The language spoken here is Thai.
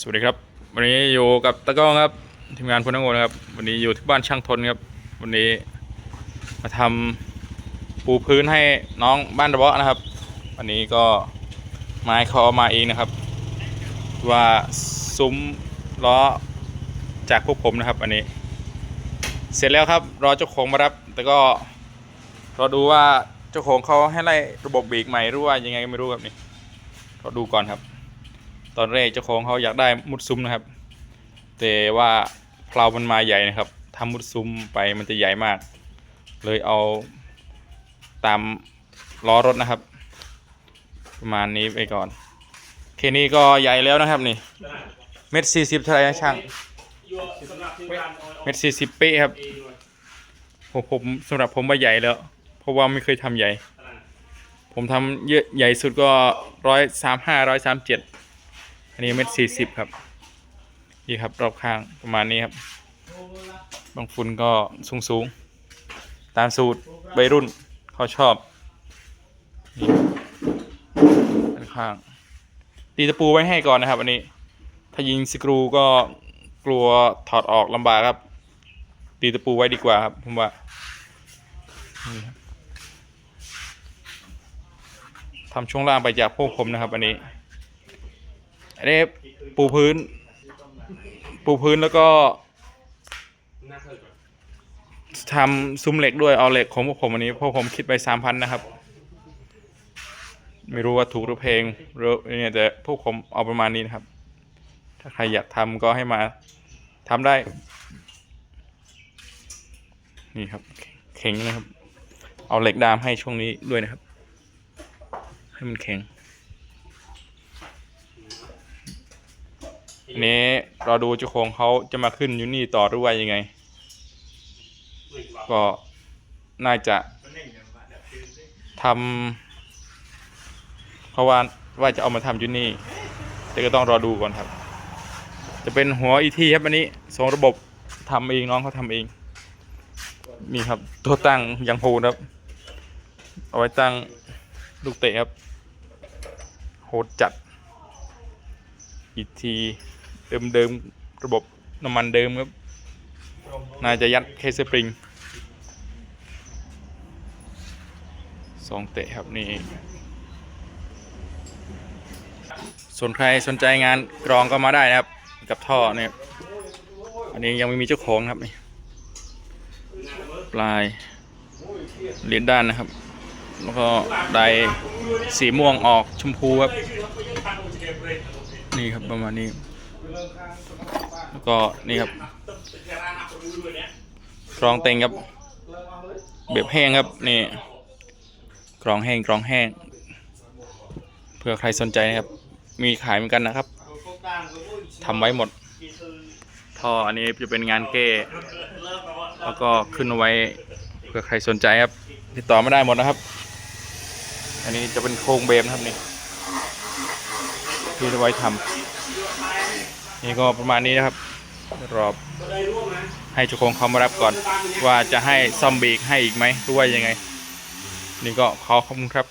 สวัสดีครับ วันนี้อยู่กับตะก้องครับทีมงานพลนักงานนะครับ วันนี้อยู่ที่บ้านช่างทนครับ วันนี้มาทำปูพื้นให้น้องบ้านระเบาะนะครับ วันนี้ก็ไม้เขาเอามาเองนะครับ ว่าซุ้มล้อจากพวกผมนะครับ อันนี้ เสร็จแล้วครับรอเจ้าของมารับ แต่ก็รอดูว่าเจ้าของเขาให้ไล่ระบบเบรกใหม่หรือว่ายังไงก็ไม่รู้ครับนี่รอดูก่อนครับ ตอนแรกเจ้าของเขาอยากได้มุดซุ้มนะครับ แต่ว่าเพลามันมาใหญ่นะครับทำมุดซุ้มไปมันจะใหญ่มาก เลยเอาตามล้อรถนะครับ ประมาณนี้ไปก่อนแค่นี้ก็ใหญ่แล้วนะครับนี่เม็ดสี่สิบเท่าไหร่นะช่างเม็ดสี่สิบเป๊ะครับผมผมสำหรับผมว่าใหญ่แล้ว เพราะว่าไม่เคยทำใหญ่ ผมทำเยอะใหญ่สุดก็ร้อยสามห้าร้อยสามเจ็ด อันนี้เม็ดสี่สิบครับนี่ครับรอบข้างประมาณนี้ครับ บางฝุ่นก็สูงสูงๆตามสูตรวัยรุ่นเขาชอบนี่ด้านข้างตีตะปูไว้ให้ก่อนนะครับ อันนี้ ถ้ายิงสกรูก็กลัวถอดออกลำบากครับ ตีตะปูไว้ดีกว่าครับผมว่านี่ครับทำช่วงล่างไปจากพวกผมนะครับ อันนี้ อันนี้ปูพื้น ปูพื้นแล้วก็ทำซุ้มเหล็กด้วยเอาเหล็กของพวกผมอันนี้พวกผมคิดไปสามพันนะครับ ไม่รู้ว่าถูกหรือเพลงหรือเนี่ยแต่พวกผมเอาประมาณนี้นะครับ ถ้าใครอยากทำก็ให้มาทำได้ นี่ครับแข็งนะครับ เอาเหล็กดามให้ช่วงนี้ด้วยนะครับ ให้มันแข็ง อันนี้เรอดูเจ้าของเขาจะมาขึ้นอยู่นี่ต่อหรือว่ายังไง ก็น่าจะทำเพราะว่าว่าจะเอามาทำอยู่นี่ แต่ก็ต้องรอดูก่อนครับ จะเป็นหัวอีทีครับอันนี้สองระบบทำเองน้องเขาทำเองนี่ครับตัวตั้งยังโหดครับ เอาไว้ตั้งลูกเตะครับ โหดจัดอีกที เดิมเดิมๆระบบน้ำมันเดิมครับน่าจะยัดเคสปริงสองเตะครับนี่ส่วนใครสนใจงานกรองก็มาได้นะครับ กับท่อเนี่ยอันนี้ยังไม่มีเจ้าของครับนี่ปลายเหรียญด้านนะครับ แล้วก็ไดสีม่วงออกชมพูครับ นี่ครับประมาณนี้ แล้วก็นี่ครับกรองเต็งครับแบบแห้งครับนี่กรองแห้งกรองแห้ง เพื่อใครสนใจนะครับ มีขายเหมือนกันนะครับทำไว้หมดท่ออันนี้จะเป็นงานเก้แล้วก็ขึ้นเอาไว้เพื่อใครสนใจครับ ติดต่อไม่ได้หมดนะครับ อันนี้จะเป็นโครงเบมนะครับนี่ที่เอาไว้ทำ นี่ก็ประมาณนี้นะครับ รอบให้เจ้าของเขามารับก่อน ว่าจะให้ซ่อมเบรกให้อีกไหมหรือว่ายังไง นี่ก็ขอขอบคุณครับ